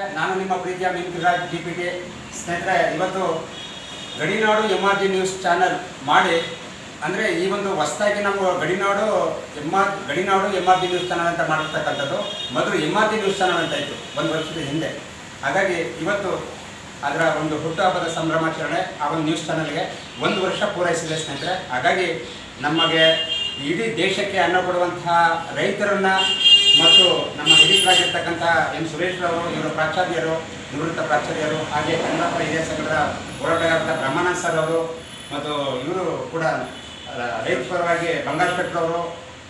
ನಾನು ನಿಮ್ಮ ಪ್ರೀತಿಯ ಮಿಂತ್ರಿರಾಜ್ ಡಿ ಪಿ ಟಿ ಸ್ನೇಹಿತರೆ, ಇವತ್ತು Gadinadu M R G news channel ಮಾಡಿ, ಅಂದರೆ ಈ ಒಂದು ಹೊಸದಾಗಿ ನಾವು Gadinadu M R Gadinadu M R G news channel ಅಂತ ಮಾಡಿರ್ತಕ್ಕಂಥದ್ದು, ಮೊದಲು M R G news channel ಅಂತ ಇತ್ತು, ಒಂದು ವರ್ಷದ ಹಿಂದೆ. ಹಾಗಾಗಿ ಇವತ್ತು ಅದರ ಒಂದು ಹುಟ್ಟುಹಬ್ಬದ ಸಂಭ್ರಮಾಚರಣೆ ಆ ಒಂದು ನ್ಯೂಸ್ ಚಾನಲ್ಗೆ ಒಂದು ವರ್ಷ ಪೂರೈಸಿದೆ ಸ್ನೇಹಿತರೆ. ಹಾಗಾಗಿ ನಮಗೆ ಇಡೀ ದೇಶಕ್ಕೆ ಅನ್ನ ಕೊಡುವಂತಹ ರೈತರನ್ನ ಮತ್ತು ನಮ್ಮ ಹಿರಿಯರಾಗಿರ್ತಕ್ಕಂಥ ಎಂ ಸುರೇಶ್ರವರು, ಇವರ ಪ್ರಾಚಾರ್ಯರು, ನಿವೃತ್ತ ಪ್ರಾಚಾರ್ಯರು, ಹಾಗೆ ಕನ್ನಡಪ್ಪ ಹಿರಿಯ ಸಂಘದ ಹೋರಾಟಗಾರರ ಬ್ರಹ್ಮಾನಂದ ಸರ್ ಅವರು ಮತ್ತು ಇವರು ಕೂಡ ರೈತ ಪರವಾಗಿ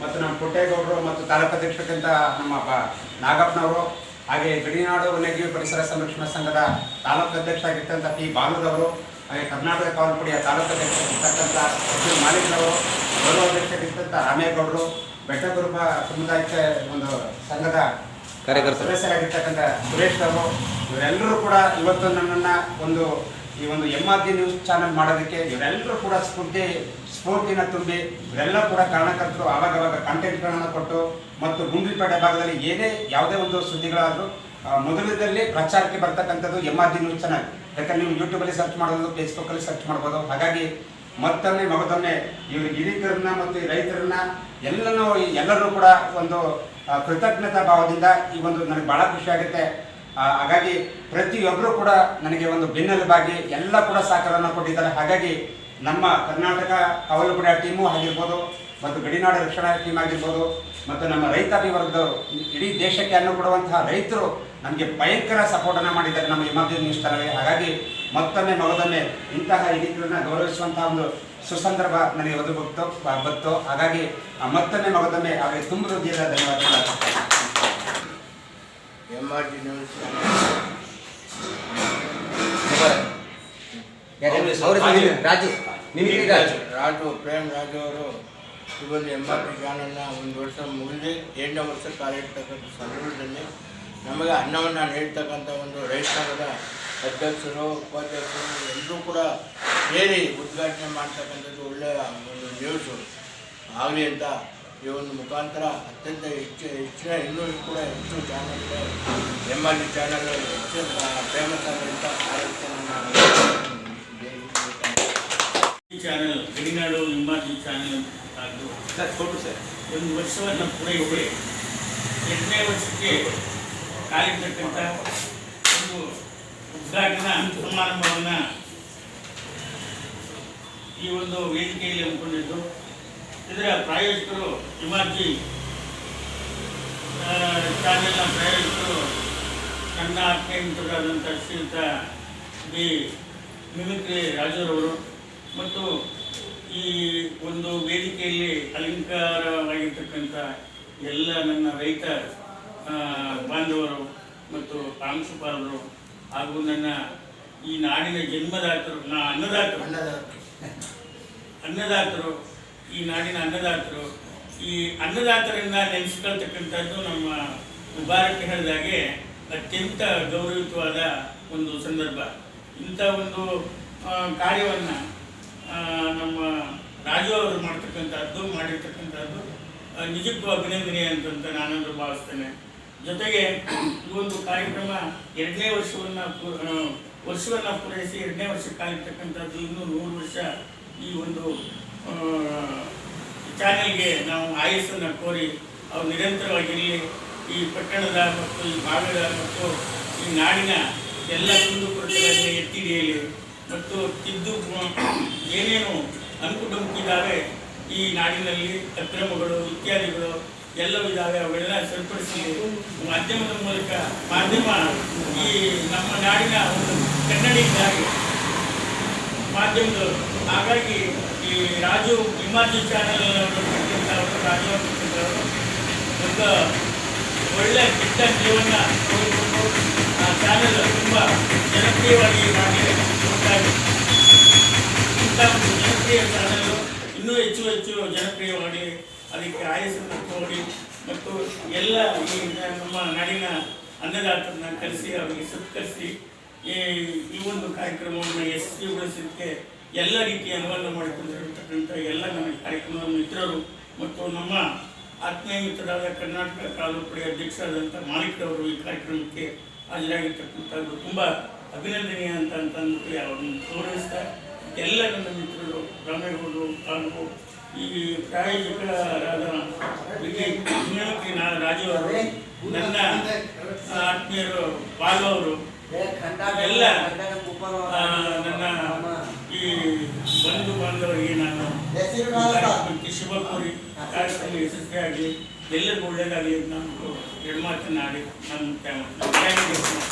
ಮತ್ತು ನಮ್ಮ ಪುಟ್ಟೇಗೌಡರು ಮತ್ತು ತಾಲೂಕು ಅಧ್ಯಕ್ಷಕ್ಕಿಂತ ನಮ್ಮ ಬ, ನಾಗಪ್ಪನವರು, ಹಾಗೆ ಗಡಿನಾಡು ವನ್ಯಜೀವಿ ಪರಿಸರ ಸಂರಕ್ಷಣಾ ಸಂಘದ ತಾಲೂಕು ಅಧ್ಯಕ್ಷ ಆಗಿರ್ತಕ್ಕಂಥ ಪಿ. ಬಾಲುರವರು, ಹಾಗೆ ಕರ್ನಾಟಕ ಕಾವಲ್ಪುಡಿಯ ತಾಲೂಕು ಅಧ್ಯಕ್ಷರಾಗಿರ್ತಕ್ಕಂಥ ಇರ್ತಕ್ಕಂಥ ಮಾಲೀಕರವರು ಗೌರವ ಅಧ್ಯಕ್ಷರಾಗಿರ್ತಕ್ಕಂಥ ರಾಮೇಗೌಡರು ಬೆಟ್ಟಗುರುಪ ಸಮುದಾಯಕ್ಕೆ ಒಂದು ಸಂಘದ ಕಾರ್ಯಕರ್ತ ಸದಸ್ಯರಾಗಿರ್ತಕ್ಕಂಥ ಸುರೇಶ್ ಅವರು ಇವರೆಲ್ಲರೂ ಕೂಡ ಇವತ್ತು ನನ್ನನ್ನು ಒಂದು ಈ ಒಂದು M R G news channel ಮಾಡೋದಕ್ಕೆ ಇವರೆಲ್ಲರೂ ಕೂಡ ಸ್ಫೂರ್ತಿ ಸ್ಫೂರ್ತಿನ ತುಂಬಿ ಇವರೆಲ್ಲ ಕೂಡ ಕಾರಣಕರ್ತರು ಆವಾಗ ಅವಾಗ ಕಂಟೆಂಟ್ಗಳನ್ನು ಕೊಟ್ಟು ಮತ್ತು ಗುಂಡ್ಲಿಪೇಟೆ ಭಾಗದಲ್ಲಿ ಏನೇ ಯಾವುದೇ ಒಂದು ಸುದ್ದಿಗಳಾದರೂ ಮೊದಲಿನಲ್ಲಿ ಮೊದಲದಲ್ಲಿ ಪ್ರಚಾರಕ್ಕೆ ಬರ್ತಕ್ಕಂಥದ್ದು M R G news channel ಯಾಕಂದ್ರೆ ನೀವು ಯೂಟ್ಯೂಬಲ್ಲಿ ಸರ್ಚ್ ಮಾಡ್ಬೋದು ಫೇಸ್ಬುಕ್ಕಲ್ಲಿ ಸರ್ಚ್ ಮಾಡ್ಬೋದು. ಹಾಗಾಗಿ ಮತ್ತೊಮ್ಮೆ ಮಗದೊಮ್ಮೆ ಇವರು ಹಿರಿಕರನ್ನ ಮತ್ತು ರೈತರನ್ನ ಎಲ್ಲನೂ ಎಲ್ಲರೂ ಕೂಡ ಒಂದು ಕೃತಜ್ಞತಾ ಭಾವದಿಂದ ಈ ಒಂದು ನನಗೆ ಬಹಳ ಖುಷಿ ಆಗುತ್ತೆ. ಹಾಗಾಗಿ ಪ್ರತಿಯೊಬ್ಬರು ಕೂಡ ನನಗೆ ಒಂದು ಬೆನ್ನೆಲುಬಾಗಿ ಎಲ್ಲ ಕೂಡ ಸಹಕಾರವನ್ನು ಕೊಟ್ಟಿದ್ದಾರೆ. ಹಾಗಾಗಿ ನಮ್ಮ ಕರ್ನಾಟಕ ಕಾವಲುಪಡೆಯ ಟೀಮು ಆಗಿರ್ಬೋದು ಮತ್ತು ಗಡಿನಾಡ ರಕ್ಷಣಾ ಟೀಮ್ ಆಗಿರ್ಬೋದು ಮತ್ತು ನಮ್ಮ ರೈತಾಪಿ ವರ್ಗದವರು ಇಡೀ ದೇಶಕ್ಕೆ ಅನ್ನು ಕೊಡುವಂತಹ ರೈತರು ನಮಗೆ ಭಯಂಕರ ಸಪೋರ್ಟನ್ನು ಮಾಡಿದ್ದಾರೆ ನಮ್ಮ ಎಮರ್ಜಿ ನ್ಯೂಸ್ ಚಾನಲ್ಗೆ ಹಾಗಾಗಿ ಮತ್ತೊಮ್ಮೆ ಮಗದೊಮ್ಮೆ ಇಂತಹ ಹಿರಿಕರನ್ನ ಗೌರವಿಸುವಂತಹ ಒಂದು ಸುಸಂದರ್ಭ ನನಗೆ ಒದಗಿ ಬಂತು ಹಾಗಾಗಿ ಮತ್ತೊಮ್ಮೆ ಮಗದೊಮ್ಮೆ ಅವರಿಗೆ ತುಂಬ ಹೃದಯದ ಧನ್ಯವಾದಗಳು. ರಾಜು. ನಿಮಗೆ ರಾಜು. ರಾಜು ಪ್ರೇಮ್ ರಾಜು ಅವರು ಒಂದು ಎಂ ಆರ್ ಪಿ ಒಂದು ವರ್ಷ ಮುಗಿದು ಎಂಟನೇ ವರ್ಷ ಕಾಲ ಇರ್ತಕ್ಕಂಥ ಸಂದರ್ಭದಲ್ಲಿ ನಮಗೆ ಅನ್ನವನ್ನು ನೀಡ್ತಕ್ಕಂಥ ಒಂದು ರೈತ ಸಂಘದ ಅಧ್ಯಕ್ಷರು, ಉಪಾಧ್ಯಕ್ಷರು ಎಲ್ಲರೂ ಕೂಡ ಸೇರಿ ಉದ್ಘಾಟನೆ ಮಾಡ್ತಕ್ಕಂಥದ್ದು ಒಳ್ಳೆಯ ಒಂದು ನ್ಯೂಸು ಆಗಲಿ ಅಂತ ಈ ಒಂದು ಮುಖಾಂತರ ಅತ್ಯಂತ ಹೆಚ್ಚು, ಹೆಚ್ಚಿನ ಇನ್ನೂ ಕೂಡ ಹೆಚ್ಚು channel M R P channel ಹೆಚ್ಚು ಫೇಮಸ್ ಆಗುವಂಥ ಈ ಚಾನೆಲ್, ಗಡಿನಾಡು ಹಿಂಬಾಲಿ ಚಾನೆಲ್ ಅದು ಫೋಟೋ ಸರ್. ಒಂದು ವರ್ಷವನ್ನು ಪೂರೈಸಿ. ಎಂಟನೇ ವರ್ಷಕ್ಕೆ ಕಾಲಿರ್ತಕ್ಕಂಥ ಒಂದು ಉದ್ಘಾಟನಾ ಸಮಾರಂಭವನ್ನು ಈ ಒಂದು ವೇದಿಕೆಯಲ್ಲಿ ಹಮ್ಮಿಕೊಂಡಿದ್ದು. ಇದರ ಪ್ರಾಯೋಜಕರು ಹಿಮಾರ್ಜಿ ಚಾನೆಲ್ನ ಪ್ರಾಯೋಜಕರು ನನ್ನ ಆತ್ಮೀಯರಾದಂಥ ಶ್ರೀಯುತ ಬಿ. ಮಿಮಿಕ್ರಿ ರಾಜುರವರು ಮತ್ತು ಈ ಒಂದು ವೇದಿಕೆಯಲ್ಲಿ ಅಲಂಕಾರವಾಗಿರ್ತಕ್ಕಂಥ ಎಲ್ಲ ನನ್ನ ರೈತ ಬಾಂಧವರು ಮತ್ತು ಪ್ರಾಂಶುಪಾಲರು ಹಾಗೂ ನನ್ನ ಈ ನಾಡಿನ ಜನ್ಮದಾತರು ನಾ ಅನ್ನದಾತರು. ಅನ್ನದಾತರು. ಈ ನಾಡಿನ ಅನ್ನದಾತರು. ಈ ಅನ್ನದಾತರಿಂದ ನೆನೆಸ್ಕೊಳ್ತಕ್ಕಂಥದ್ದು ನಮ್ಮ ಮುಬಾರಕ್ ಹೇಳಿದಾಗೆ ಅತ್ಯಂತ ಗೌರವಯುತವಾದ ಒಂದು ಸಂದರ್ಭ. ಇಂಥ ಒಂದು ಕಾರ್ಯವನ್ನು ನಮ್ಮ ರಾಜು ಅವರು ಮಾಡ್ತಕ್ಕಂಥದ್ದು, ಮಾಡಿರ್ತಕ್ಕಂಥದ್ದು ನಿಜಕ್ಕೂ ಅಭಿನಂದನೆ ಅಂತಂತ ನಾನಂದು ಭಾವಿಸ್ತೇನೆ. ಜೊತೆಗೆ ಈ ಒಂದು ಕಾರ್ಯಕ್ರಮ ಎರಡನೇ ವರ್ಷವನ್ನು ವರ್ಷವನ್ನು ಪೂರೈಸಿ ಎರಡನೇ ವರ್ಷ ಕಾಲಿರ್ತಕ್ಕಂಥದ್ದು ಇನ್ನೂ ನೂರು ವರ್ಷ ಈ ಒಂದು ಚಾನೆಲ್ಗೆ ನಾವು ಆಯಸ್ಸನ್ನು ಕೋರಿ ಅವು ನಿರಂತರವಾಗಿರಲಿ. ಈ ಪಟ್ಟಣದ ಮತ್ತು ಈ ಭಾಗದ ಮತ್ತು ಈ ನಾಡಿನ ಎಲ್ಲ ಕುಂದುಕೊರತೆಗಳನ್ನು ಎತ್ತಿ ಹಿಡಿಯಲಿ. ಮತ್ತು ತಿದ್ದು ಏನೇನು ಅಂಕುಡೊಂಕಿದ್ದಾವೆ ಈ ನಾಡಿನಲ್ಲಿ, ಅಕ್ರಮಗಳು, ಇತ್ಯಾದಿಗಳು ಎಲ್ಲವೂ ಇದ್ದಾವೆ ಅವೆಲ್ಲ ಸರಿಪಡಿಸಿ ಮಾಧ್ಯಮದ ಮೂಲಕ ಮಾಧ್ಯಮ ಈ ನಮ್ಮ ನಾಡಿನ ಒಂದು ಕನ್ನಡಿಗಾಗಿ ಮಾಧ್ಯಮದವರು. ಹಾಗಾಗಿ ಈ ರಾಜು ಹಿಮಾಚಲ್ ಚಾನೆಲ್ ರಾಜು ಒಂದು ಒಳ್ಳೆ ಕೆಟ್ಟ ಜೀವನ ಆ ಚಾನೆಲ್ ತುಂಬ ಜನಪ್ರಿಯವಾಗಿ ಮಾಡಿ ಉಂಟಾಗಿದೆ ಇಂಥ ಜನಪ್ರಿಯ ಚಾನಲ್ ಇನ್ನೂ ಹೆಚ್ಚು ಹೆಚ್ಚು ಜನಪ್ರಿಯವಾಗಿ ಅದಕ್ಕೆ ಆಯಸ್ಸನ್ನು ತೋಡಿ ಮತ್ತು ಎಲ್ಲ ಈ ನಮ್ಮ ನಾಡಿನ ಅನ್ನದಾತರನ್ನ ಕರೆಸಿ, ಅವರಿಗೆ ಸತ್ಕರಿಸಿ ಈ ಈ ಒಂದು ಕಾರ್ಯಕ್ರಮವನ್ನು ಯಶಸ್ವಿಗೊಳಿಸಲಿಕ್ಕೆ ಎಲ್ಲ ರೀತಿಯ ಅನುವಾದ ಮಾಡಿಕೊಂಡಿರತಕ್ಕಂಥ ಎಲ್ಲ ನಮ್ಮ ಕಾರ್ಯಕ್ರಮದ ಮಿತ್ರರು ಮತ್ತು ನಮ್ಮ ಆತ್ಮೀಯ ಮಿತ್ರರಾದ ಕರ್ನಾಟಕ ಪಡೆಯ ಅಧ್ಯಕ್ಷರಾದಂಥ ಮಾಲೀಕರವರು ಈ ಕಾರ್ಯಕ್ರಮಕ್ಕೆ ಹಾಜರಾಗಿರ್ತಕ್ಕಂಥದ್ದು. ತುಂಬ ಅಭಿನಂದನೀಯ ಅಂತ ಅಂತ ಅವರನ್ನು ಅವ್ರನ್ನ ಗೌರವಿಸ್ತಾ ಎಲ್ಲ ನನ್ನ ಮಿತ್ರರು ರಾಮೇಗೌಡರು ಹಾಗೂ ಈ ಪ್ರಾಯೋಜಕರಾದ ವಿಜಯ್ ಮಿಮಿಕ್ರಿ ನಾ ರಾಜು ಅವರು ನನ್ನ ಆತ್ಮೀಯರು ಬಾಲು ಅವರು ಎಲ್ಲ ನನ್ನ ಈ ಬಂಧು ಬಾಂಧವರಿಗೆ ನಾನು ಶುಭ ಕೋರಿ ಕಾರ್ಯಕ್ರಮ ಯಶಸ್ವಿಯಾಗಲಿ ಎಲ್ಲರಿಗೂ ಒಳ್ಳೆಯದಾಗಲಿ ಅಂತ ನಾನು ಎರಡು ಮಾತನ್ನಾಡಿ ನಾನು ಥ್ಯಾಂಕ್ ಯು